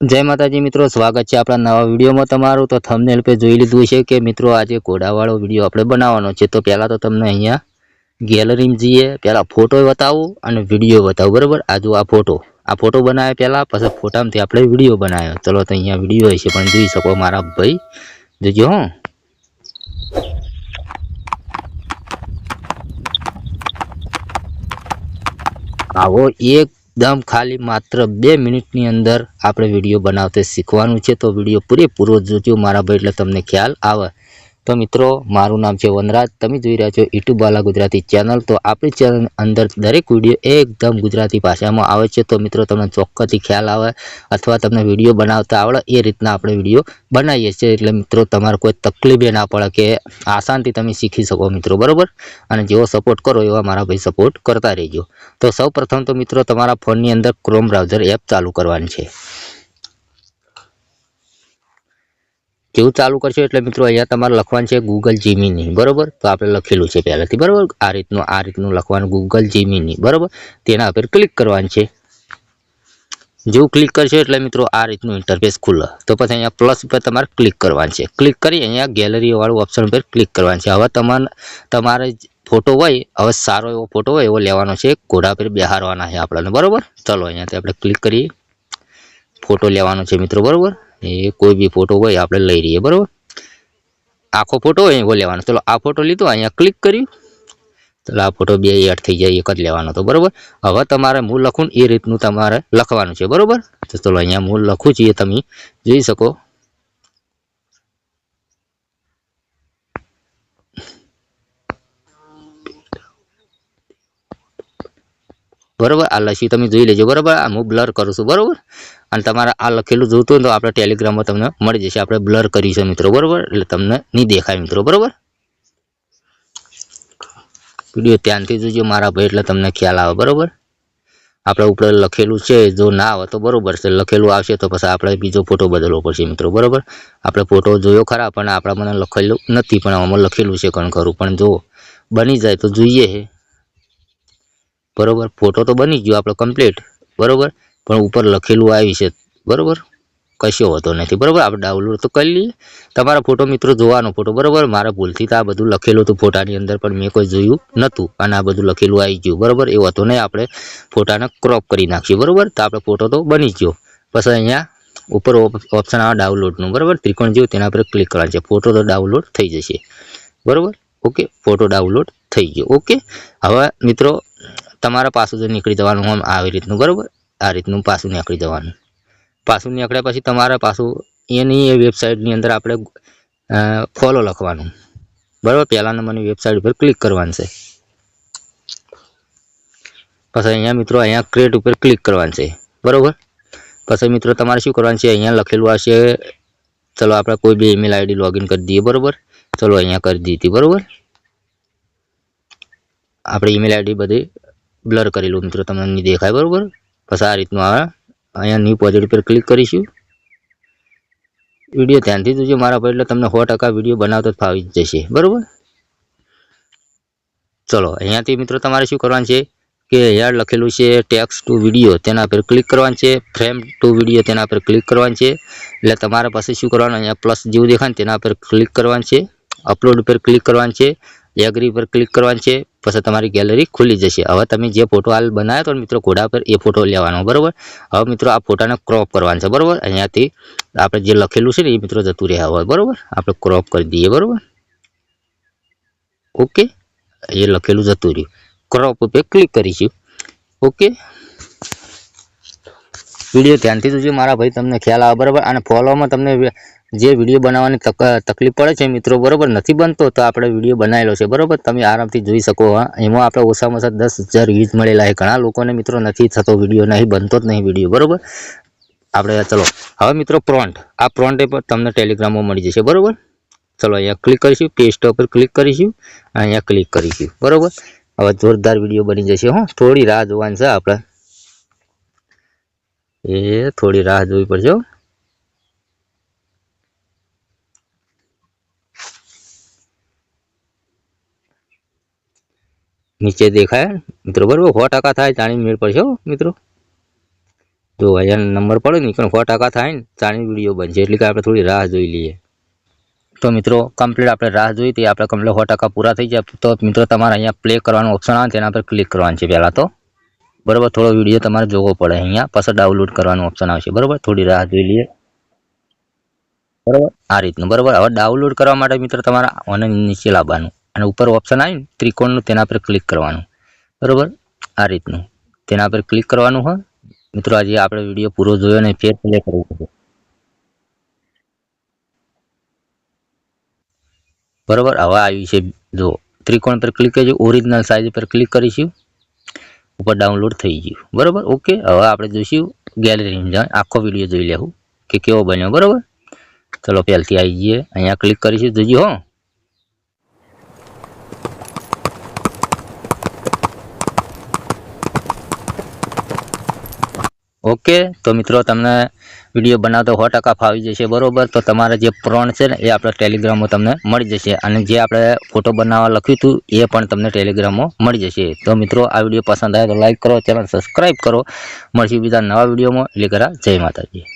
જય માતાજી મિત્રો, સ્વાગત છે આપણા નવા વિડીયોમાં તમારું. તો થંબનેલ પે જોઈ લીધું છે કે મિત્રો, આજે ઘોડાવાળો વીડિયો આપણે બનાવવાનો છે. તો પહેલાં તો તમને અહીંયા ગેલેરીમાં જઈએ, પહેલાં ફોટો બતાવું અને વીડિયો બતાવું, બરાબર? આ આ ફોટો આ ફોટો બનાવ્યા પહેલાં, પછી ફોટામાંથી આપણે વીડિયો બનાવ્યો. ચલો, તો અહીંયા વીડિયો હશે, પણ જોઈ શકો મારા ભાઈ. જોજો, હો. આવો એકદમ ખાલી માત્ર બે મિનિટની અંદર આપણે વીડિયો બનાવતે શીખવાનું છે. તો વીડિયો પૂરેપૂરો જોજો મારા ભાઈ, એટલે તમને ખ્યાલ આવે. તો મિત્રો, મારું નામ છે વનરાજ. તમે જોઈ રહ્યા છો યુટ્યુબ વાલા ગુજરાતી ચેનલ. તો આપણી ચેનલ અંદર દરેક વીડિયો એકદમ ગુજરાતી ભાષામાં આવે છે. તો મિત્રો, તમને ચોક્કસથી ખ્યાલ આવે અથવા તમને વીડિયો બનાવતા આવડે, એ રીતના આપણે વીડિયો બનાવીએ છીએ. એટલે મિત્રો, તમારે કોઈ તકલીફ ના પડે કે આસાનથી તમે શીખી શકો મિત્રો, બરાબર? અને જેવો સપોર્ટ કરો એવા મારા ભાઈ સપોર્ટ કરતા રહેજો. તો સૌ તો મિત્રો, તમારા ફોનની અંદર ક્રોમ બ્રાઉઝર એપ ચાલુ કરવાની છે. જેવું ચાલુ કરશો એટલે મિત્રો અહીંયા તમારે લખવાનું છે ગૂગલ જીમીની બરોબર? તો આપણે લખેલું છે પહેલાંથી, બરાબર? આ રીતનું આ રીતનું લખવાનું ગૂગલ જીમીની બરાબર? તેના પર ક્લિક કરવાનું છે. જેવું ક્લિક કરશો એટલે મિત્રો આ રીતનું ઇન્ટરફેસ ખુલ્લે તો પછી અહીંયા પ્લસ ઉપર તમારે ક્લિક કરવાનું છે. ક્લિક કરી અહીંયા ગેલેરીવાળું ઓપ્શન ઉપર ક્લિક કરવાનું છે. હવે તમારે તમારે ફોટો હોય, હવે સારો એવો ફોટો હોય, એવો લેવાનો છે. ઘોડા પર બેહારવાના છે આપણને, બરાબર? ચલો, અહીંયાથી આપણે ક્લિક કરીએ. ફોટો લેવાનો છે મિત્રો, બરોબર? એ કોઈ બી ફોટો હોય આપણે લઈ રહીએ બરાબર? આખો ફોટો હોય એવો લેવાનો. ચલો, આ ફોટો લીધો, અહીંયા ક્લિક કર્યું. ચલો, આ ફોટો બે એડ થઈ જાય, એક જ લેવાનો તો, બરાબર? હવે તમારે મૂળ લખું એ રીતનું તમારે લખવાનું છે, બરાબર? તો ચલો, અહીંયા મૂળ લખું છું એ તમે જોઈ શકો. બરોબર? આ લસી તમે જોઈ લેજો, બરાબર? હું બ્લર કરું છું, બરાબર? અને તમારે આ લખેલું જોતું તો આપણે ટેલિગ્રામમાં તમને મળી જશે. આપણે બ્લર કરીશું મિત્રો, બરાબર? એટલે તમને નહીં દેખાય મિત્રો, બરાબર? વીડિયો ધ્યાનથી જોજો મારા ભાઈ, એટલે તમને ખ્યાલ આવે, બરાબર? આપણે ઉપર લખેલું છે, જો ના આવે તો બરાબર છે. લખેલું આવશે તો પછી આપણે બીજો ફોટો બદલવો પડશે મિત્રો, બરાબર? આપણે ફોટો જોયો ખરા, પણ આપણા મને લખેલું નથી, પણ આમાં લખેલું છે કણ ખરું. પણ જો બની જાય તો જોઈએ બરોબર? ફોટો તો બની ગયો આપણો કમ્પ્લીટ બરાબર? પણ ઉપર લખેલું આવી છે. બરાબર? કશો હોતો નથી. બરાબર? આપણે ડાઉનલોડ તો કરી લઈએ. તમારા ફોટો મિત્રો જોવાનો ફોટો. બરાબર? મારા ભૂલથી તો આ બધું લખેલું હતું ફોટાની અંદર, પણ મેં કોઈ જોયું નહોતું અને આ બધું લખેલું આવી ગયું. બરાબર? એવું હતું નહીં. આપણે ફોટાને ક્રોપ કરી નાખ્યું બરાબર? તો આપણે ફોટો તો બની ગયો. પછી અહીંયા ઉપર ઓપ્શન આવે ડાઉનલોડનું બરાબર? ત્રિકોણ જેવું, તેના પર ક્લિક કરવાનું છે. ફોટો તો ડાઉનલોડ થઈ જશે. બરાબર? ઓકે? ફોટો ડાઉનલોડ થઈ ગયો. ઓકે? હવે મિત્રો તમારા પાછું તો નીકળી જવાનું આમ આવી રીતનું, બરોબર? આ રીતનું પાછું નીકળી જવાનું. પાછું નીકળ્યા પછી તમારે પાછું એની એ વેબસાઇટની અંદર આપણે ફોલો લખવાનું. બરાબર? પહેલા નંબરની વેબસાઇટ ઉપર ક્લિક કરવાનું છે. પછી અહીંયા મિત્રો, અહીંયા ક્રિએટ ઉપર ક્લિક કરવાનું છે. બરાબર? પછી મિત્રો, તમારે શું કરવાનું છે? અહીંયા લખેલું આવશે ચલો આપણે કોઈ બી ઈમેલ આઈડી લોગિન કરી દઈએ, બરાબર? ચલો અહીંયા કરી દીધી, બરાબર? આપણે ઈમેલ આઈડી બધી બ્લર કરેલું મિત્રો, તમને નહીં દેખાય, બરાબર? પછી આ રીતનું આવે અહીંયા ન્યૂ પ્રોજેક્ટ પર ક્લિક કરીશું. વીડિયો ધ્યાનથી જોજો મારા ભાઈ, એટલે તમને સો ટકા વીડિયો બનાવતો જ ફાવી જશે, બરાબર? ચલો, અહીંયાથી મિત્રો તમારે શું કરવાનું છે કે અહીંયા લખેલું છે ટેક્સ ટુ વીડિયો તેના પર ક્લિક કરવાનું છે ફ્રેમ ટુ વીડિયો તેના પર ક્લિક કરવાનું છે. એટલે તમારે પાસે શું કરવાનું, અહીંયા પ્લસ જેવું દેખાય તેના પર ક્લિક કરવાનું છે અપલોડ પર ક્લિક કરવાનું છે એગ્રી પર ક્લિક કરવાનું છે પછી તમારી ગેલેરી ખુલી જશે. હવે તમે જે ફોટો હાલ બનાવ્યો હતો મિત્રો, ઘોડા પર એ ફોટો લેવાનો, બરાબર? હવે મિત્રો, આ ફોટાને ક્રોપ કરવાનો છે, બરાબર? અહીંયાથી આપણે જે લખેલું છે ને એ મિત્રો જતું રહ્યા હોય બરાબર? આપણે ક્રોપ કરી દઈએ, બરાબર? ઓકે? એ લખેલું જતું રહ્યું. ક્રોપ ઉપર ક્લિક કરીશું. ઓકે? વીડિયો ધ્યાનથી જોજો, મારા ભાઈ તમને ખ્યાલ આવે બરાબર, અને ફોલોમાં તમને જે વીડિયો બનાવવાની તક તકલીફ પડે છે મિત્રો, બરાબર નથી બનતો, તો આપણે વીડિયો બનાવેલો છે, બરાબર? તમે આરામથી જોઈ શકો એમાં આપણે ઓછામાં ઓછા દસ હજાર વ્યૂઝ મળેલા છે. ઘણા લોકોને મિત્રો નથી થતો વીડિયો, નહીં બનતો જ નહીં વીડિયો, બરાબર? આપણે ચલો. હવે મિત્રો પ્રોન્ટ આ પ્રોન્ટ પર તમને ટેલિગ્રામમાં મળી જશે, બરાબર? ચલો, અહીંયા ક્લિક કરીશું પેસ્ટ ઉપર ક્લિક કરીશું, અહીંયા ક્લિક કરીશું, બરાબર? હવે જોરદાર વીડિયો બની જશે, હો. થોડી રાહ જોવાની છે આપણે. એ થોડી રાહ જોવી પડશે નીચે દેખાય. મિત્રો, બરોબર, સો ટકા થાય જાણી મેળ પડશે મિત્રો. જો અહીંયા નંબર પડે ને પણ સો ટકા થાય ને ચાણી વીડિયો બનશે. એટલે કે આપણે થોડી રાહ જોઈ લઈએ. તો મિત્રો કમ્પ્લીટ આપણે રાહ જોઈ હતી આપણે કમ્પ્લીટ સો ટકા પૂરા થઈ જાય. તો મિત્રો, તમારે અહીંયા પ્લે કરવાનું ઓપ્શન આવે તેના પર ક્લિક કરવાનું છે પહેલાં તો. બરાબર, થોડો વીડિયો તમારે જોવો પડે અહીંયા. પછી ડાઉનલોડ કરવાનું ઓપ્શન આવશે. બરાબર? થોડી રાહ જોઈ લઈએ. બરાબર? આ રીતનું. બરાબર? હવે ડાઉનલોડ કરવા માટે મિત્ર તમારે આને નીચે લાવવાનું. અને ઉપર ઓપ્શન આવીને ત્રિકોણનું તેના પર ક્લિક કરવાનું. બરાબર? આ રીતનું. તેના પર ક્લિક કરવાનું હોય. મિત્રો, આજે આપણે વીડિયો પૂરો જોયો ને ફેર પ્લે કરવું બરાબર? હવે આવ્યું છે. જો, ત્રિકોણ પર ક્લિક કરીશું. ઓરિજિનલ સાઇઝ પર ક્લિક કરીશું. ઉપર ડાઉનલોડ થઈ ગયું. બરાબર? ઓકે, હવે આપણે જોઈશું ગેલેરીમાં જાય આખો વીડિયો જોઈ લેવું કે કેવો બન્યો. બરાબર? ચલો પહેલથી આવી જઈએ. અહીંયા ક્લિક કરીશું. જોજો હો. ઓકે, તો મિત્રો તમને વીડિયો બનાવતો સો ટકા ફાવી જશે, બરોબર? તો તમારે જે પ્રોણ છે ને, એ આપણે ટેલિગ્રામમાં તમને મળી જશે. અને જે આપણે ફોટો બનાવવા લખ્યું હતું, એ પણ તમને ટેલિગ્રામમાં મળી જશે. તો મિત્રો, આ વીડિયો પસંદ આવે તો લાઈક કરો, ચેનલ સબસ્ક્રાઈબ કરો. મળશે બીજા નવા વિડીયોમાં. એટલે કરા જય માતાજી.